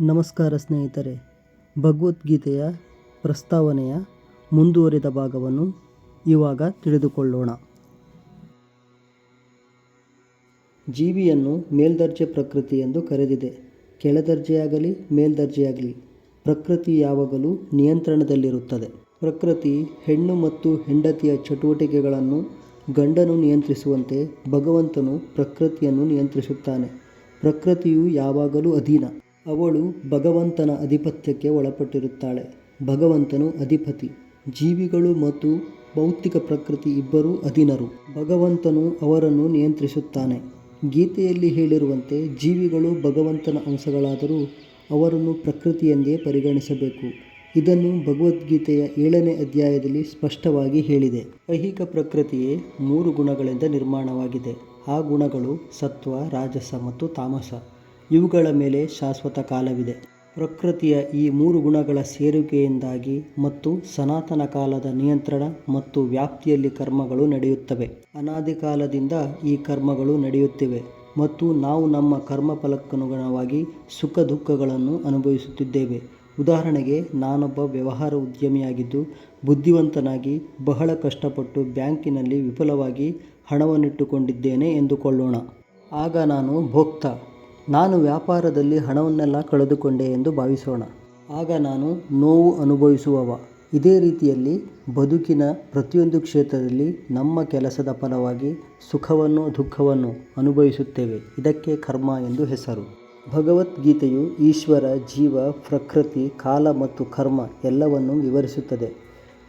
ನಮಸ್ಕಾರ ಸ್ನೇಹಿತರೆ, ಭಗವದ್ಗೀತೆಯ ಪ್ರಸ್ತಾವನೆಯ ಮುಂದುವರಿದ ಭಾಗವನ್ನು ಇವಾಗ ತಿಳಿದುಕೊಳ್ಳೋಣ. ಜೀವಿಯನ್ನು ಮೇಲ್ದರ್ಜೆ ಪ್ರಕೃತಿ ಎಂದು ಕರೆದಿದೆ. ಕೆಳದರ್ಜೆಯಾಗಲಿ, ಮೇಲ್ದರ್ಜೆಯಾಗಲಿ, ಪ್ರಕೃತಿ ಯಾವಾಗಲೂ ನಿಯಂತ್ರಣದಲ್ಲಿರುತ್ತದೆ. ಪ್ರಕೃತಿ ಹೆಣ್ಣು ಮತ್ತು ಹೆಂಡತಿಯ ಚಟುವಟಿಕೆಗಳನ್ನು ಗಂಡನು ನಿಯಂತ್ರಿಸುವಂತೆ ಭಗವಂತನು ಪ್ರಕೃತಿಯನ್ನು ನಿಯಂತ್ರಿಸುತ್ತಾನೆ. ಪ್ರಕೃತಿಯು ಯಾವಾಗಲೂ ಅಧೀನ. ಅವಳು ಭಗವಂತನ ಅಧಿಪತ್ಯಕ್ಕೆ ಒಳಪಟ್ಟಿರುತ್ತಾಳೆ. ಭಗವಂತನು ಅಧಿಪತಿ. ಜೀವಿಗಳು ಮತ್ತು ಭೌತಿಕ ಪ್ರಕೃತಿ ಇಬ್ಬರೂ ಅಧೀನರು. ಭಗವಂತನು ಅವರನ್ನು ನಿಯಂತ್ರಿಸುತ್ತಾನೆ. ಗೀತೆಯಲ್ಲಿ ಹೇಳಿರುವಂತೆ ಜೀವಿಗಳು ಭಗವಂತನ ಅಂಶಗಳಾದರೂ ಅವರನ್ನು ಪ್ರಕೃತಿಯೆಂದೇ ಪರಿಗಣಿಸಬೇಕು. ಇದನ್ನು ಭಗವದ್ಗೀತೆಯ ಏಳನೇ ಅಧ್ಯಾಯದಲ್ಲಿ ಸ್ಪಷ್ಟವಾಗಿ ಹೇಳಿದೆ. ಐಹಿಕ ಪ್ರಕೃತಿಯೇ ಮೂರು ಗುಣಗಳಿಂದ ನಿರ್ಮಾಣವಾಗಿದೆ. ಆ ಗುಣಗಳು ಸತ್ವ, ರಾಜಸ ಮತ್ತು ತಾಮಸ. ಇವುಗಳ ಮೇಲೆ ಶಾಶ್ವತ ಕಾಲವಿದೆ. ಪ್ರಕೃತಿಯ ಈ ಮೂರು ಗುಣಗಳ ಸೇರುವಿಕೆಯಿಂದಾಗಿ ಮತ್ತು ಸನಾತನ ಕಾಲದ ನಿಯಂತ್ರಣ ಮತ್ತು ವ್ಯಾಪ್ತಿಯಲ್ಲಿ ಕರ್ಮಗಳು ನಡೆಯುತ್ತವೆ. ಅನಾದಿ ಕಾಲದಿಂದ ಈ ಕರ್ಮಗಳು ನಡೆಯುತ್ತಿವೆ ಮತ್ತು ನಾವು ನಮ್ಮ ಕರ್ಮಫಲಕ್ಕನುಗುಣವಾಗಿ ಸುಖ ದುಃಖಗಳನ್ನು ಅನುಭವಿಸುತ್ತಿದ್ದೇವೆ. ಉದಾಹರಣೆಗೆ, ನಾನೊಬ್ಬ ವ್ಯವಹಾರ ಉದ್ಯಮಿಯಾಗಿದ್ದು, ಬುದ್ಧಿವಂತನಾಗಿ ಬಹಳ ಕಷ್ಟಪಟ್ಟು ಬ್ಯಾಂಕಿನಲ್ಲಿ ವಿಫಲವಾಗಿ ಹಣವನ್ನಿಟ್ಟುಕೊಂಡಿದ್ದೇನೆ ಎಂದುಕೊಳ್ಳೋಣ. ಆಗ ನಾನು ಭೋಕ್ತ. ನಾನು ವ್ಯಾಪಾರದಲ್ಲಿ ಹಣವನ್ನೆಲ್ಲ ಕಳೆದುಕೊಂಡೆ ಎಂದು ಭಾವಿಸೋಣ. ಆಗ ನಾನು ನೋವು ಅನುಭವಿಸುವವ. ಇದೇ ರೀತಿಯಲ್ಲಿ ಬದುಕಿನ ಪ್ರತಿಯೊಂದು ಕ್ಷೇತ್ರದಲ್ಲಿ ನಮ್ಮ ಕೆಲಸದ ಫಲವಾಗಿ ಸುಖವನ್ನು, ದುಃಖವನ್ನು ಅನುಭವಿಸುತ್ತೇವೆ. ಇದಕ್ಕೆ ಕರ್ಮ ಎಂದು ಹೆಸರು. ಭಗವದ್ಗೀತೆಯು ಈಶ್ವರ, ಜೀವ, ಪ್ರಕೃತಿ, ಕಾಲ ಮತ್ತು ಕರ್ಮ ಎಲ್ಲವನ್ನು ವಿವರಿಸುತ್ತದೆ.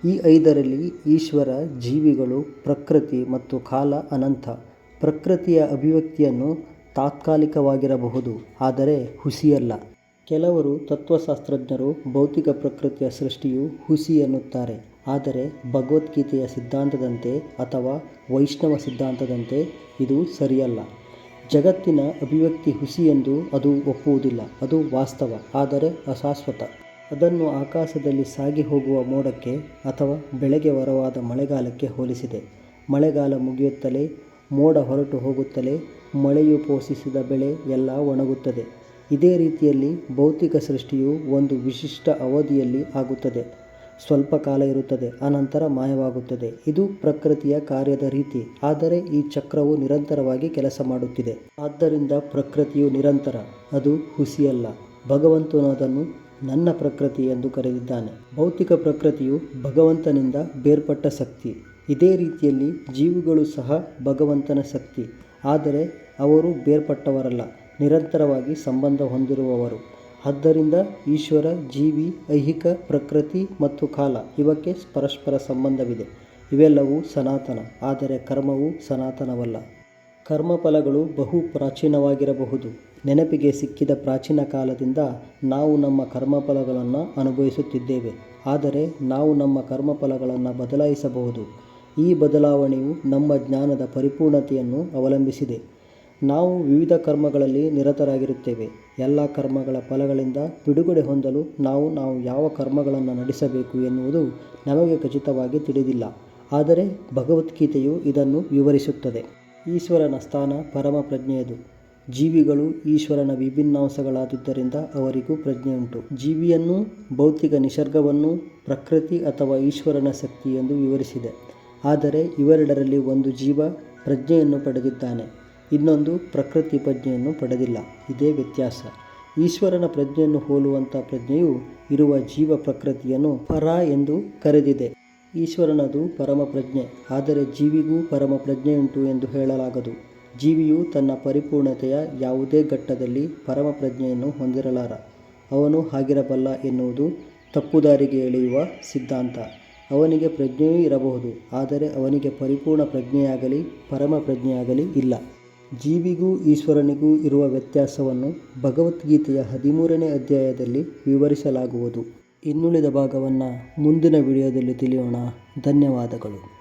ಈ ಐದರಲ್ಲಿ ಈಶ್ವರ, ಜೀವಿಗಳು, ಪ್ರಕೃತಿ ಮತ್ತು ಕಾಲ ಅನಂತ. ಪ್ರಕೃತಿಯ ಅಭಿವ್ಯಕ್ತಿಯನ್ನು ತಾತ್ಕಾಲಿಕವಾಗಿರಬಹುದು, ಆದರೆ ಹುಸಿಯಲ್ಲ. ಕೆಲವರು ತತ್ವಶಾಸ್ತ್ರಜ್ಞರು ಭೌತಿಕ ಪ್ರಕೃತಿಯ ಸೃಷ್ಟಿಯು ಹುಸಿ ಎನ್ನುತ್ತಾರೆ. ಆದರೆ ಭಗವದ್ಗೀತೆಯ ಸಿದ್ಧಾಂತದಂತೆ ಅಥವಾ ವೈಷ್ಣವ ಸಿದ್ಧಾಂತದಂತೆ ಇದು ಸರಿಯಲ್ಲ. ಜಗತ್ತಿನ ಅಭಿವ್ಯಕ್ತಿ ಹುಸಿ ಎಂದು ಅದು ಒಪ್ಪುವುದಿಲ್ಲ. ಅದು ವಾಸ್ತವ, ಆದರೆ ಅಶಾಶ್ವತ. ಅದನ್ನು ಆಕಾಶದಲ್ಲಿ ಸಾಗಿ ಹೋಗುವ ಮೋಡಕ್ಕೆ ಅಥವಾ ಬೆಳೆಗೆ ವರವಾದ ಮಳೆಗಾಲಕ್ಕೆ ಹೋಲಿಸಿದೆ. ಮಳೆಗಾಲ ಮುಗಿಯುತ್ತಲೇ ಮೋಡ ಹೊರಟು ಹೋಗುತ್ತಲೇ ಮಳೆಯು ಪೋಷಿಸಿದ ಬೆಳೆ ಎಲ್ಲ ಒಣಗುತ್ತದೆ. ಇದೇ ರೀತಿಯಲ್ಲಿ ಭೌತಿಕ ಸೃಷ್ಟಿಯು ಒಂದು ವಿಶಿಷ್ಟ ಅವಧಿಯಲ್ಲಿ ಆಗುತ್ತದೆ. ಸ್ವಲ್ಪ ಕಾಲ ಇರುತ್ತದೆ, ಅನಂತರ ಮಾಯವಾಗುತ್ತದೆ. ಇದು ಪ್ರಕೃತಿಯ ಕಾರ್ಯದ ರೀತಿ. ಆದರೆ ಈ ಚಕ್ರವು ನಿರಂತರವಾಗಿ ಕೆಲಸ ಮಾಡುತ್ತಿದೆ. ಆದ್ದರಿಂದ ಪ್ರಕೃತಿಯು ನಿರಂತರ, ಅದು ಹುಸಿಯಲ್ಲ. ಭಗವಂತನು ಅದನ್ನು ನನ್ನ ಪ್ರಕೃತಿ ಎಂದು ಕರೆದಿದ್ದಾನೆ. ಭೌತಿಕ ಪ್ರಕೃತಿಯು ಭಗವಂತನಿಂದ ಬೇರ್ಪಟ್ಟ ಶಕ್ತಿ. ಇದೇ ರೀತಿಯಲ್ಲಿ ಜೀವಿಗಳು ಸಹ ಭಗವಂತನ ಶಕ್ತಿ. ಆದರೆ ಅವರು ಬೇರ್ಪಟ್ಟವರಲ್ಲ, ನಿರಂತರವಾಗಿ ಸಂಬಂಧ ಹೊಂದಿರುವವರು. ಆದ್ದರಿಂದ ಈಶ್ವರ, ಜೀವಿ, ಐಹಿಕ, ಪ್ರಕೃತಿ ಮತ್ತು ಕಾಲ ಇವಕ್ಕೆ ಪರಸ್ಪರ ಸಂಬಂಧವಿದೆ. ಇವೆಲ್ಲವೂ ಸನಾತನ, ಆದರೆ ಕರ್ಮವು ಸನಾತನವಲ್ಲ. ಕರ್ಮಫಲಗಳು ಬಹು ಪ್ರಾಚೀನವಾಗಿರಬಹುದು. ನೆನಪಿಗೆ ಸಿಕ್ಕಿದ ಪ್ರಾಚೀನ ಕಾಲದಿಂದ ನಾವು ನಮ್ಮ ಕರ್ಮಫಲಗಳನ್ನು ಅನುಭವಿಸುತ್ತಿದ್ದೇವೆ. ಆದರೆ ನಾವು ನಮ್ಮ ಕರ್ಮಫಲಗಳನ್ನು ಬದಲಾಯಿಸಬಹುದು. ಈ ಬದಲಾವಣೆಯು ನಮ್ಮ ಜ್ಞಾನದ ಪರಿಪೂರ್ಣತೆಯನ್ನು ಅವಲಂಬಿಸಿದೆ. ನಾವು ವಿವಿಧ ಕರ್ಮಗಳಲ್ಲಿ ನಿರತರಾಗಿರುತ್ತೇವೆ. ಎಲ್ಲ ಕರ್ಮಗಳ ಫಲಗಳಿಂದ ಬಿಡುಗಡೆ ಹೊಂದಲು ನಾವು ನಾವು ಯಾವ ಕರ್ಮಗಳನ್ನು ನಡೆಸಬೇಕು ಎನ್ನುವುದು ನಮಗೆ ಖಚಿತವಾಗಿ ತಿಳಿದಿಲ್ಲ. ಆದರೆ ಭಗವದ್ಗೀತೆಯು ಇದನ್ನು ವಿವರಿಸುತ್ತದೆ. ಈಶ್ವರನ ಸ್ಥಾನ ಪರಮ ಪ್ರಜ್ಞೆಯದು. ಜೀವಿಗಳು ಈಶ್ವರನ ವಿಭಿನ್ನಾಂಶಗಳಾದುದರಿಂದ ಅವರಿಗೂ ಪ್ರಜ್ಞೆಯುಂಟು. ಜೀವಿಯನ್ನು ಭೌತಿಕ ನಿಸರ್ಗವನ್ನು ಪ್ರಕೃತಿ ಅಥವಾ ಈಶ್ವರನ ಶಕ್ತಿ ಎಂದು ವಿವರಿಸಿದೆ. ಆದರೆ ಇವೆರಡರಲ್ಲಿ ಒಂದು ಜೀವ ಪ್ರಜ್ಞೆಯನ್ನು ಪಡೆದಿದ್ದಾನೆ, ಇನ್ನೊಂದು ಪ್ರಕೃತಿ ಪ್ರಜ್ಞೆಯನ್ನು ಪಡೆದಿಲ್ಲ. ಇದೇ ವ್ಯತ್ಯಾಸ. ಈಶ್ವರನ ಪ್ರಜ್ಞೆಯನ್ನು ಹೋಲುವಂಥ ಪ್ರಜ್ಞೆಯು ಇರುವ ಜೀವ ಪ್ರಕೃತಿಯನ್ನು ಪರ ಎಂದು ಕರೆದಿದೆ. ಈಶ್ವರನದು ಪರಮ ಪ್ರಜ್ಞೆ, ಆದರೆ ಜೀವಿಗೂ ಪರಮ ಪ್ರಜ್ಞೆಯುಂಟು ಎಂದು ಹೇಳಲಾಗದು. ಜೀವಿಯು ತನ್ನ ಪರಿಪೂರ್ಣತೆಯ ಯಾವುದೇ ಘಟ್ಟದಲ್ಲಿ ಪರಮ ಪ್ರಜ್ಞೆಯನ್ನು ಹೊಂದಿರಲಾರ. ಅವನು ಹಾಗಿರಬಲ್ಲ ಎನ್ನುವುದು ತಪ್ಪುದಾರಿಗೆ ಎಳೆಯುವ ಸಿದ್ಧಾಂತ. ಅವನಿಗೆ ಪ್ರಜ್ಞೆಯೂ ಇರಬಹುದು, ಆದರೆ ಅವನಿಗೆ ಪರಿಪೂರ್ಣ ಪ್ರಜ್ಞೆಯಾಗಲಿ, ಪರಮ ಪ್ರಜ್ಞೆಯಾಗಲಿ ಇಲ್ಲ. ಜೀವಿಗೂ ಈಶ್ವರನಿಗೂ ಇರುವ ವ್ಯತ್ಯಾಸವನ್ನು ಭಗವದ್ಗೀತೆಯ ಹದಿಮೂರನೇ ಅಧ್ಯಾಯದಲ್ಲಿ ವಿವರಿಸಲಾಗುವುದು. ಇನ್ನುಳಿದ ಭಾಗವನ್ನು ಮುಂದಿನ ವಿಡಿಯೋದಲ್ಲಿ ತಿಳಿಯೋಣ. ಧನ್ಯವಾದಗಳು.